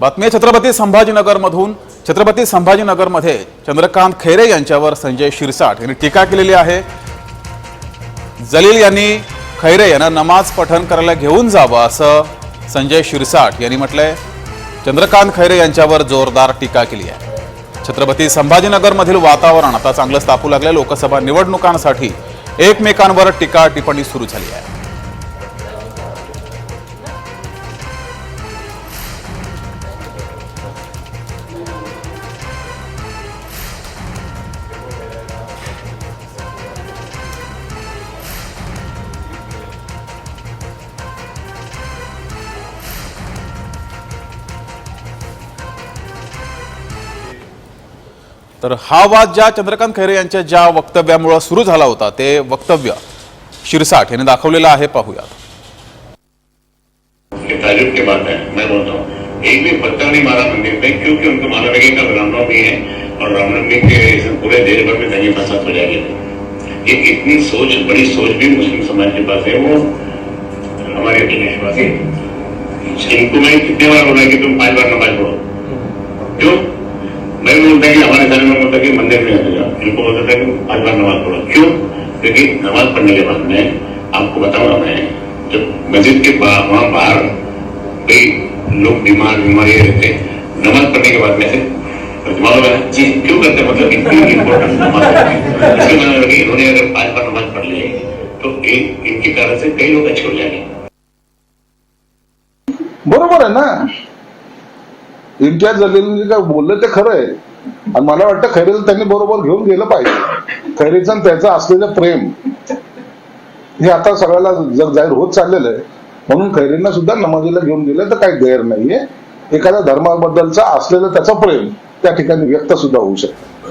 बातमी छत्रपती संभाजीनगरमधून. छत्रपती संभाजीनगरमध्ये चंद्रकांत खैरे यांच्यावर संजय शिरसाट यांनी टीका केलेली आहे. जलील यांनी खैरे यांना नमाज पठण करायला घेऊन जावं असं संजय शिरसाट यांनी म्हटलंय. चंद्रकांत खैरे यांच्यावर जोरदार टीका केली आहे. छत्रपती संभाजीनगरमधील वातावरण आता चांगलंच तापू लागलं लोकसभा निवडणुकांसाठी एकमेकांवर टीका टिप्पणी सुरू झाली आहे. तर हा वाद ज्या चंद्रकांत खैरे यांच्या ज्या वक्तव्यामुळे सुरू झाला होता ते वक्तव्य शिरसाट यांनी दाखवलेलं आहे पाहूयात. ताजुब की बात है मैं बोलता हूँ। एक भी नहीं मारा मंदिर पे क्योंकि उनको मालूम है कि कल रामनवमी है और रामनवमी के पूरे देश भर में दंगे फसाद हो ये इतनी सोच बड़ी सोच भी मुस्लिम समाज के पास है वो हमारे इनको मैं कितने बार बोला कि तुम पांच बार नमाज पढ़ो? क्यों? भी बोलता कि हमारे घर में बोलता कि मंदिर में जाओ। इनको बोलता था कि पाँच बार नमाज़ पढ़ो। क्यों? क्योंकि नमाज़ पढ़ने के बाद में आपको बताऊँगा, मैं जब मस्जिद के वहाँ बाहर कई लोग बीमार बीमार ये रहते नमाज़ पढ़ने के बाद में जी क्यों करते हैं? मतलब इतनी इम्पोर्टेंट नमाज़ होती है। इसलिए मैंने लगा कि इन्होंने अगर पाँच बार नमाज़ पढ़ ली तो इनके कारण से कई लोग अच्छे हो जाएँगे। बरोबर आहे ना? इम्तियाज जलील काय बोललं ते खरं आहे. आणि मला वाटतं खैरेला त्यांनी बरोबर घेऊन गेलं पाहिजे. खैरेचं आणि त्याचं असलेलं प्रेम हे आता सगळ्याला जग जाहीर होत चाललेलं आहे. म्हणून खैरेंना सुद्धा नमाजीला घेऊन गेलं तर काही गैर नाहीये. एखाद्या धर्माबद्दलचं असलेलं त्याचं प्रेम त्या ठिकाणी व्यक्त सुद्धा होऊ शकतं.